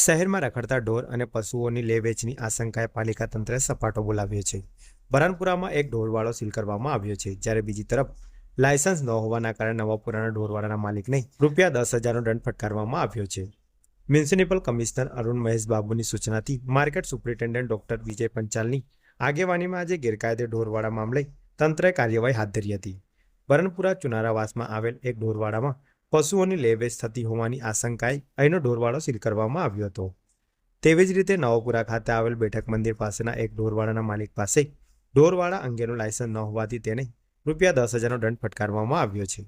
શહેરમાં રખડતા ઢોર અને પશુઓની લે વેચની આશંકાએ પાલિકા તંત્રે સપાટો બોલાવ્યો છે. બરાનપુરામાં એક ઢોરવાળો સીલ કરવામાં આવ્યો છે, જ્યારે બીજી તરફ લાયસન્સ ન હોવાના કારણે નવાપુરાના ઢોરવાળાના માલિકને રૂપિયા દસ હજારનો દંડ ફટકારવામાં આવ્યો છે. મ્યુનિસિપલ કમિશનર અરુણ મહેશ બાબુની સૂચનાથી માર્કેટ સુપ્રિન્ટેન્ડન્ટ ડોક્ટર વિજય પંચાલની આગેવાનીમાં આજે ગેરકાયદે ઢોરવાળા મામલે તંત્રે કાર્યવાહી હાથ ધરી હતી. બરનપુરા ચુનારાવાસમાં આવેલ એક ઢોરવાડામાં પશુઓની લેવેચ થતી હોવાની આશંકાએ અહીંનો ઢોરવાડો સીલ કરવામાં આવ્યો હતો. તેવી જ રીતે નવપુરા ખાતે આવેલ બેઠક મંદિર પાસેના એક ઢોરવાડાના માલિક પાસે ઢોરવાડા અંગેનું લાયસન્સ ન હોવાથી તેને રૂપિયા દસ હજારનો દંડ ફટકારવામાં આવ્યો છે.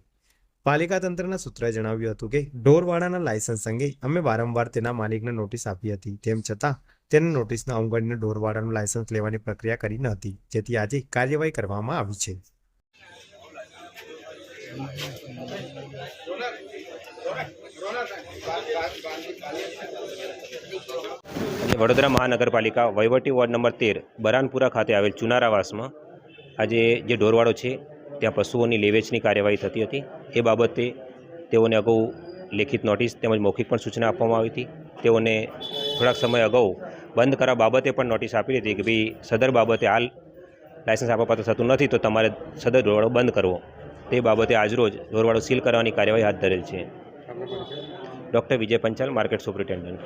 પાલિકા તંત્રના સૂત્રએ જણાવ્યું હતું કે, ઢોરવાડાના લાયસન્સ અંગે અમે વારંવાર તેના માલિકને નોટિસ આપી હતી, તેમ છતાં તેને નોટિસના અવગણીને ઢોરવાડાનું લાયસન્સ લેવાની પ્રક્રિયા કરી ન હતી, જેથી આજે કાર્યવાહી કરવામાં આવી છે. વડોદરા મહાનગરપાલિકા વહીવટી વોર્ડ નંબર તેર, બરાનપુરા ખાતે આવેલ ચુનારાવાસમાં આજે જે ઢોરવાડો છે, ત્યાં પશુઓની લેવેચની કાર્યવાહી થતી હતી. એ બાબતે તેઓને અગાઉ લેખિત નોટિસ તેમજ મૌખિક પણ સૂચના આપવામાં આવી હતી. તેઓને થોડાક સમય અગાઉ બંધ કરવા બાબતે પણ નોટિસ આપી હતી કે ભાઈ સદર બાબતે હાલ લાયસન્સ આપવા પાત્ર થતું નથી, તો તમારે સદર ઢોરવાડો બંધ કરવો. તે બાબતે આજરોજ ઢોરવાડો સીલ કરવાની કાર્યવાહી હાથ ધરેલ છે. Doctor Vijay Panchal market superintendent.